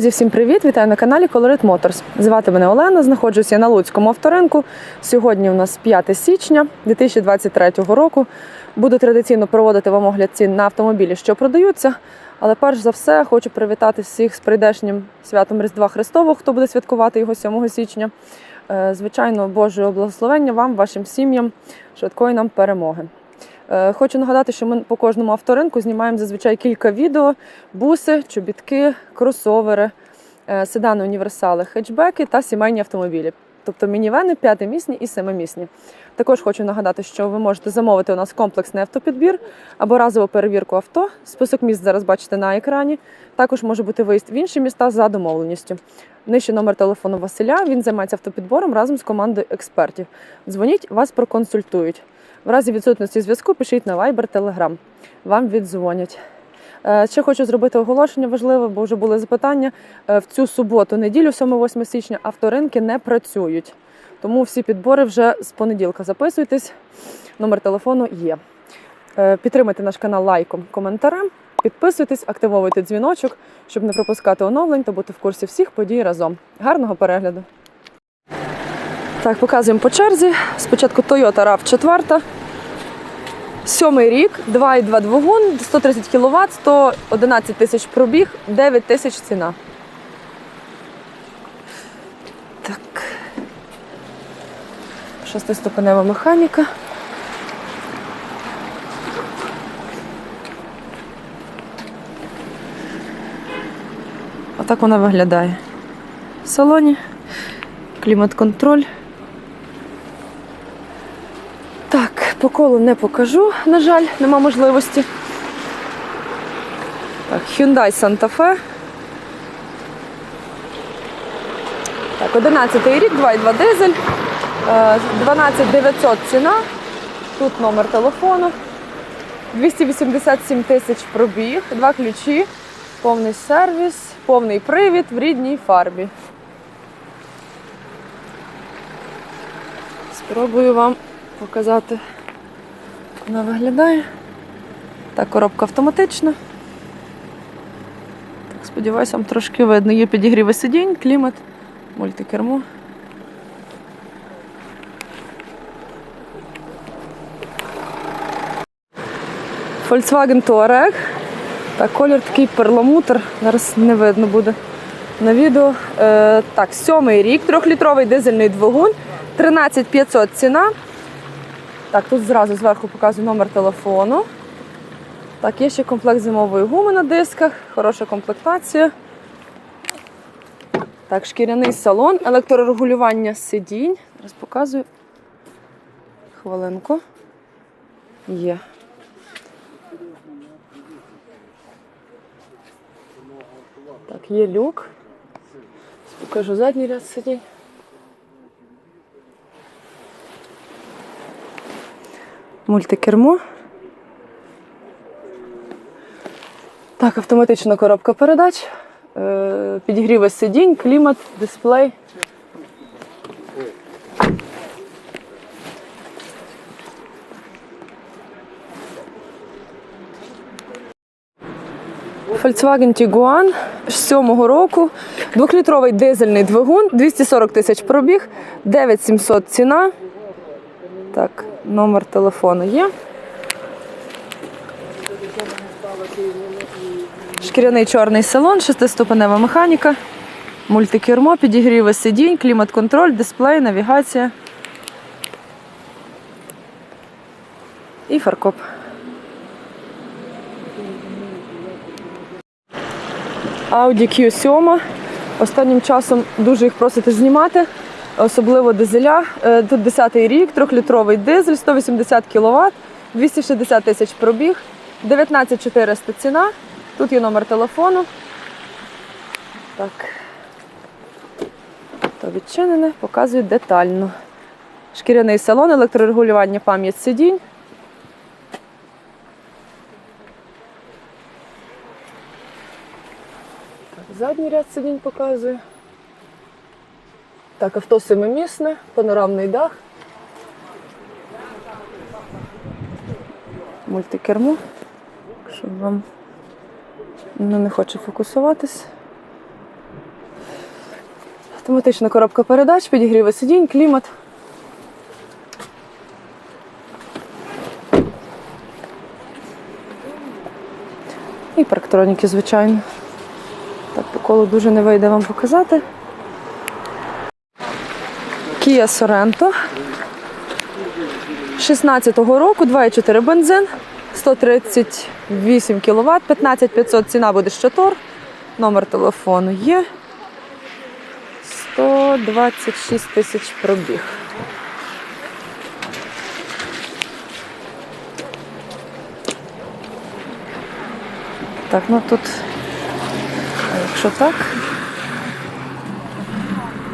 Друзі, всім привіт! Вітаю на каналі Colorit Motors. Звати мене Олена, знаходжуся на Луцькому авторинку. Сьогодні у нас 5 січня 2023 року. Буду традиційно проводити вам огляд цін на автомобілі, що продаються. Але перш за все хочу привітати всіх з прийдешнім святом Різдва Христового, хто буде святкувати його 7 січня. Е, Звичайно, Божого благословення вам, вашим сім'ям, швидкої нам перемоги. Е, Хочу нагадати, що ми по кожному авторинку знімаємо зазвичай кілька відео: буси, чобітки, кросовери, е, седани, універсали, хетчбеки та сімейні автомобілі. Тобто мінівени п'ятимісні і семимісні. Також хочу нагадати, що ви можете замовити у нас комплексний автопідбір або разову перевірку авто. Список міст зараз бачите на екрані. Також може бути виїзд в інші міста за домовленістю. Нижче номер телефону Василя. Він займається автопідбором разом з командою експертів. Дзвоніть, вас проконсультують. В разі відсутності зв'язку пишіть на Viber, Telegram. Вам віддзвонять. Е, Ще хочу зробити оголошення важливе, бо вже були запитання. Е, В цю суботу, неділю, 7-8 січня, авторинки не працюють. Тому всі підбори вже з понеділка записуйтесь. Номер телефону є. Е, Підтримайте наш канал лайком, коментарем. Підписуйтесь, активовуйте дзвіночок, щоб не пропускати оновлень та бути в курсі всіх подій разом. Гарного перегляду! Так, показуємо по черзі. Спочатку Toyota rav 4. Сьомий рік, 2,2 двигун, 130 кВт, 111 тисяч пробіг, 9 тисяч ціна. Так. Шестиступенева механіка. Отак вона виглядає. В салоні, клімат-контроль. Так, по колу не покажу, на жаль, нема можливості. Так, Hyundai Santa Fe. Так, 11 рік, 2,2 дизель, е, 12 900 ціна. Тут номер телефону. 287 тисяч пробіг, два ключі, повний сервіс, повний привід в рідній фарбі. Спробую вам показати, вона виглядає. Так, коробка автоматична. Так, сподіваюся, вам трошки видно. Є підігріви сидінь, клімат, мультикермо. Volkswagen Touareg. Так, колір такий перламутр. Зараз не видно буде на відео. Е, так, сьомий рік, трьохлітровий дизельний двигун, 13500 ціна. Так, тут зразу зверху показую номер телефону. Так, є ще комплект зимової гуми на дисках, хороша комплектація. Так, шкіряний салон, електрорегулювання сидінь. Зараз показую. Хвилинку. Є. Так, є люк. Покажу задній ряд сидінь. Мультикермо. Так, автоматична коробка передач, е, сидінь, клімат, дисплей. Volkswagen Tiguan з 7 року, двохлітровий дизельний двигун, 240 тисяч пробіг, 9700 ціна. Так, номер телефону є. Шкіряний чорний салон, шестиступенева механіка, мультикермо, підігріви сидінь, клімат-контроль, дисплей, навігація. І фаркоп. Audi Q7. Останнім часом дуже їх просите знімати, особливо дизеля. Е, Тут 10-й рік, 3-літровий дизель, 180 кВт, 260 тисяч пробіг, 19 400 ціна. Тут є номер телефону. Так. То відчинене, показую детально. Шкіряний салон, електрорегулювання пам'ять сидінь. Задній ряд сидінь показую. Так, авто семимісне, панорамний дах. Мультикермо, щоб вам ну, не хоче фокусуватись. Автоматична коробка передач, підігріви сидінь, клімат. І парктроніки, звичайно. Так, по колу дуже не вийде вам показати. Kia Sorento. 16-го року, 2,4 бензин, 138 кВт, 15500 ціна буде щотор. Номер телефону є. 126 тисяч пробіг. Так, ну тут, якщо так,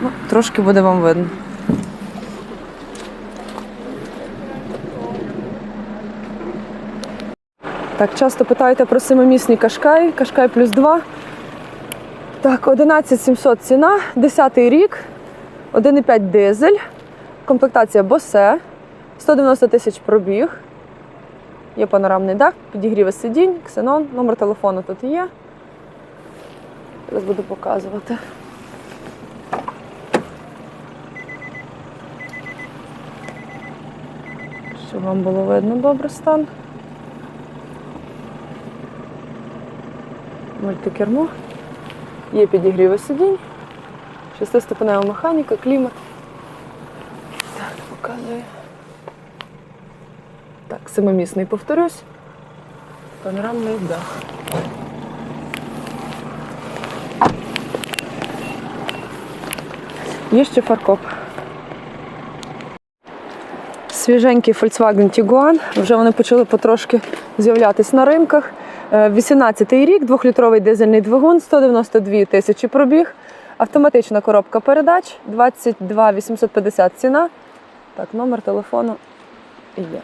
ну, трошки буде вам видно. Так, часто питаєте про семимісний кашкай, кашкай плюс 2. Так, 11700 ціна, 10 рік, 1,5 дизель, комплектація Босе, 190 тисяч пробіг. Є панорамний дах, підігріви сидінь, ксенон, номер телефону тут є. Зараз буду показувати. Щоб вам було видно добре стан. Мультикермо. Є підігріви сидінь, шестиступенева механіка, клімат. Так, показую. Так, семимісний повторюсь. Панорамний дах. Є ще фаркоп. Свіженький Volkswagen Tiguan. Вже вони почали потрошки з'являтись на ринках. 18-й рік, двохлітровий дизельний двигун, 192 тисячі пробіг, автоматична коробка передач, 22 850 ціна. Так, номер телефону є.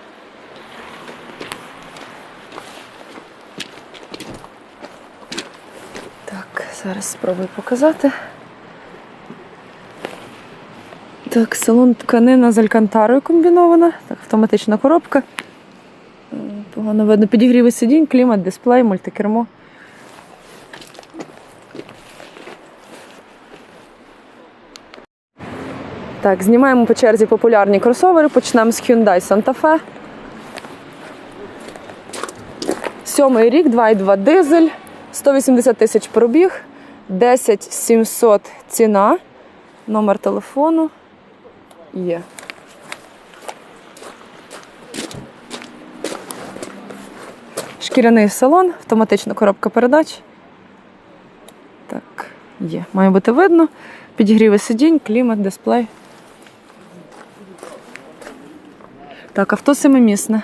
Так, зараз спробую показати. Так, салон тканина з алькантарою комбінована. Так, автоматична коробка. Погано видно. Підігріви сидінь, клімат, дисплей, мультикермо. Так, знімаємо по черзі популярні кросовери. Почнемо з Hyundai Santa Fe. Сьомий рік, 2,2 дизель, 180 тисяч пробіг, 10 700 ціна, номер телефону є. Шкіряний салон, автоматична коробка передач. Так, є. Має бути видно. Підігріви сидінь, клімат, дисплей. Так, авто семимісне.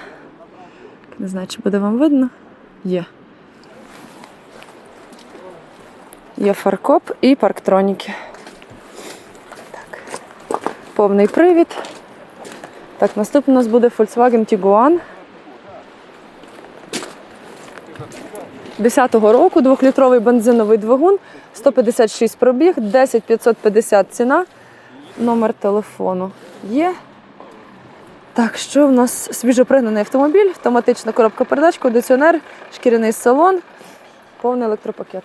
Не знаю, чи буде вам видно. Є. Є фаркоп і парктроніки. Так. Повний привід. Так, наступний у нас буде Volkswagen Tiguan. 10-го року двохлітровий бензиновий двигун, 156 пробіг, 10 550 ціна, номер телефону є. Так, що в нас свіжопригнаний автомобіль, автоматична коробка передач, кондиціонер, шкіряний салон, повний електропакет.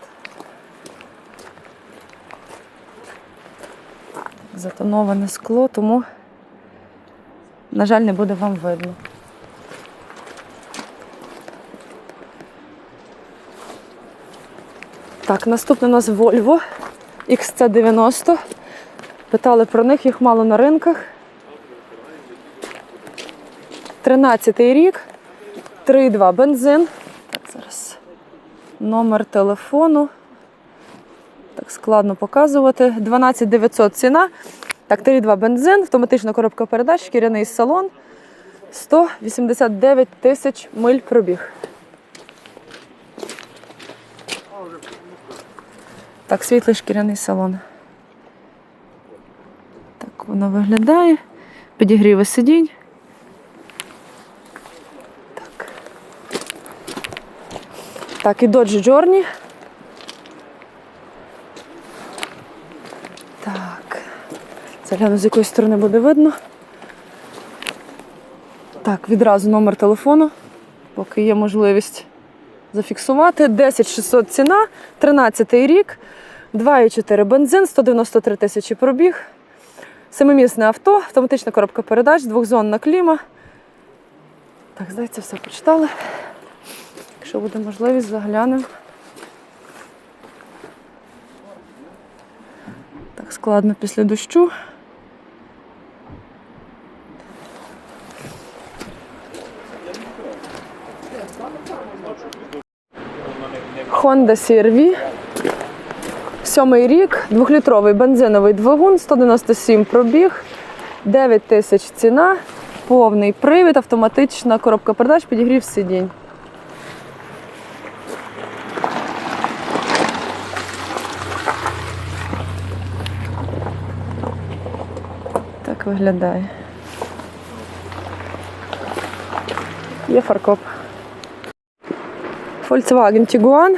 Затоноване скло, тому, на жаль, не буде вам видно. Так, наступне у нас Volvo XC90. Питали про них, їх мало на ринках. 13-й рік, 3,2 бензин. Так, зараз номер телефону. Так, складно показувати. 12 900 ціна. Так, 3,2 бензин, автоматична коробка передач, шкіряний салон. 189 тисяч миль пробіг. Так, світлий шкіряний салон. Так воно виглядає. Підігріви сидінь. Так. Так, і Dodge Journey. Так. Загляну, з якої сторони буде видно. Так, відразу номер телефону, поки є можливість зафіксувати. 10 600 ціна, 13 рік. 2,4 бензин, 193 тисячі пробіг. Семимісне авто, автоматична коробка передач, двохзонна кліма. Так, здається, все почитали. Якщо буде можливість, заглянемо. Так складно після дощу. Honda CR-V. Сьомий рік, двохлітровий бензиновий двигун, 197 пробіг, 9 тисяч ціна, повний привід, автоматична коробка передач, підігрів сидінь. Так виглядає. Є фаркоп. Volkswagen Tiguan.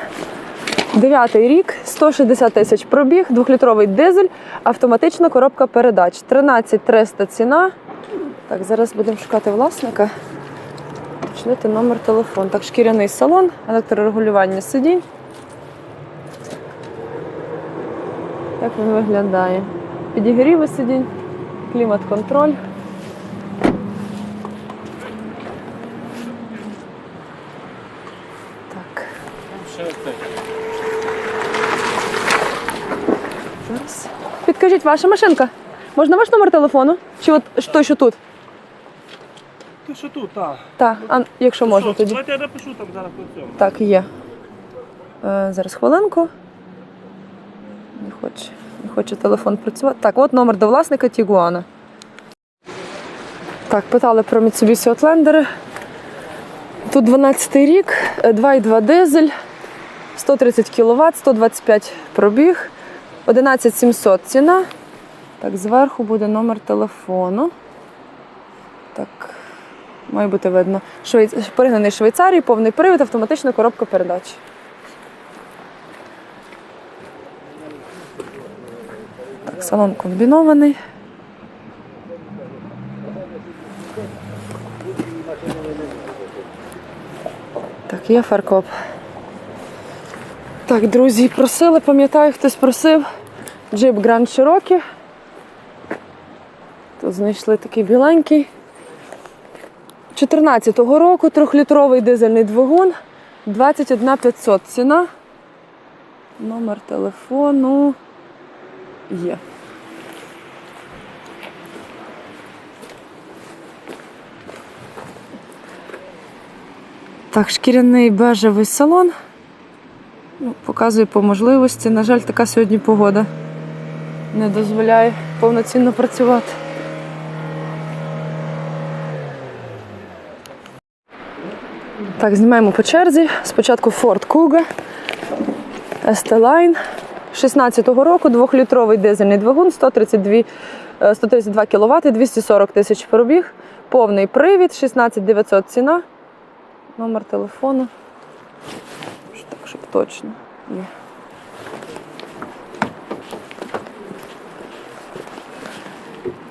Дев'ятий рік, 160 тисяч пробіг, двохлітровий дизель, автоматична коробка передач. 13 300 ціна. Так, зараз будемо шукати власника. Уточнити номер телефону. Так, шкіряний салон, електрорегулювання сидінь. Як він виглядає? Підігріви сидінь, клімат-контроль. Так. Зараз. Підкажіть, ваша машинка? Можна ваш номер телефону? Чи от той, що тут? Ти що тут, так? Так, а якщо можна тоді. Давайте я напишу там зараз по цьому. Так, є. Е, зараз хвилинку. Не хоче, не хоче телефон працювати. Так, от номер до власника Тігуана. Так, питали про Mitsubishi Outlander. Тут 12 рік, е, 2,2 дизель, 130 кВт, 125 пробіг, 11700 ціна. Так, зверху буде номер телефону. Так, має бути видно. Швейц... Пригнаний Швейцарії, повний привід, автоматична коробка передач. Так, салон комбінований. Так, є фаркоп. Так, друзі, просили, пам'ятаю, хтось просив джип Grand Cherokee. Тут знайшли такий біленький. 14-го року трьохлітровий дизельний двигун, 21 500 ціна. Номер телефону є. Так, шкіряний бежевий салон. Ну, показую по можливості. На жаль, така сьогодні погода не дозволяє повноцінно працювати. Так, знімаємо по черзі. Спочатку Ford Kuga, ST-Line. 16-го року, двохлітровий дизельний двигун, 132, е, 132 кВт, 240 тисяч пробіг, повний привід, 16 900 ціна. Номер телефону. Точно. Є.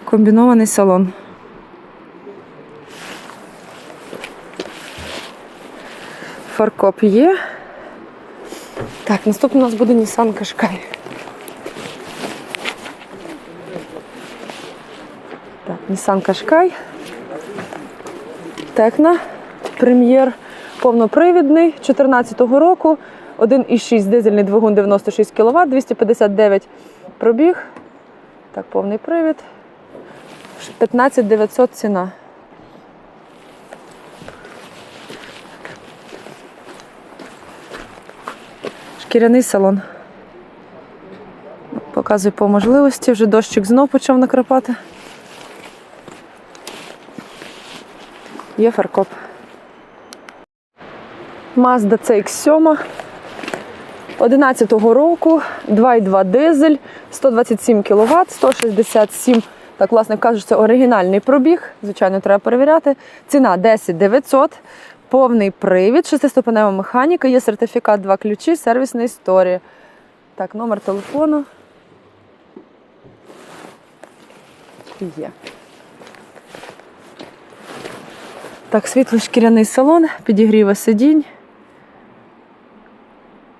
Комбінований салон. Фаркоп є. Так, наступний у нас буде Nissan Qashqai. Так, Nissan Qashqai. Текна. Прем'єр повнопривідний 14-го року. 1,6 дизельний двигун 96 кВт, 259 пробіг. Так, повний привід. 15 900 ціна. Шкіряний салон. Показую по можливості. Вже дощик знов почав накрапати. Є фаркоп. Mazda CX-7 11-го року, 2,2 дизель, 127 кВт, 167, так, власне кажуть, це оригінальний пробіг. Звичайно, треба перевіряти. Ціна 10 900, повний привід, шестиступенева механіка, є сертифікат, два ключі, сервісна історія. Так, номер телефону. Є. Так, світло шкіряний салон, підігріва сидінь.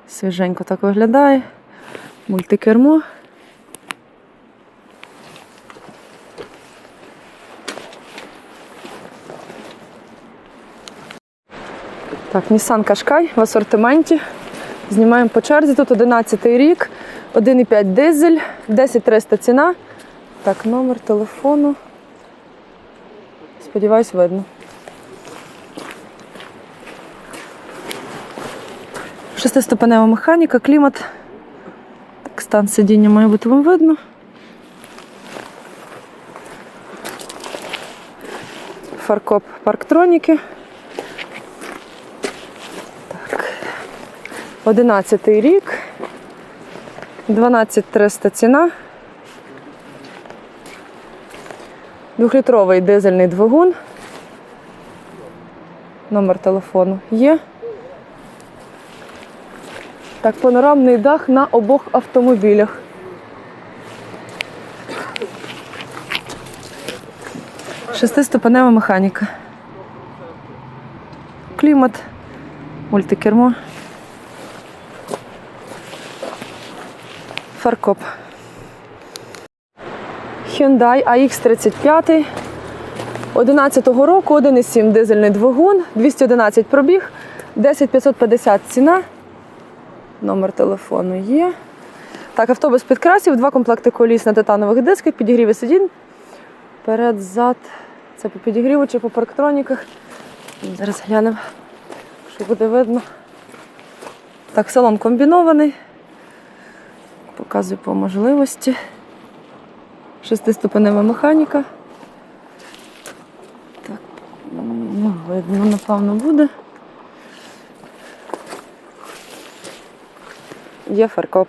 Свіженько так виглядає. Мультикермо. Так, Nissan Qashqai в асортименті. Знімаємо по черзі. Тут 11 рік, 1,5 дизель, 10300 ціна. Так, номер телефону. Сподіваюсь, видно. Шестиступенева механіка, клімат. Так, стан сидіння має бути вам видно. Фаркоп парктроніки. Так. 11 рік. 12300 ціна. Двохлітровий дизельний двигун. Номер телефону є. Так, панорамний дах на обох автомобілях. Шестиступенева механіка. Клімат, мультикермо. Фаркоп. Hyundai AX35 11-го року, 1,7 дизельний двигун, 211 пробіг, 10550 ціна. Номер телефону є. Так, автобус підкрасів, два комплекти коліс на титанових дисках, підігріви сидінь. Перед, зад. Це по підігріву чи по парктроніках. Зараз глянемо, що буде видно. Так, салон комбінований. Показую по можливості. Шестиступенева механіка. Так, ну, видно, напевно, буде. Є фаркоп.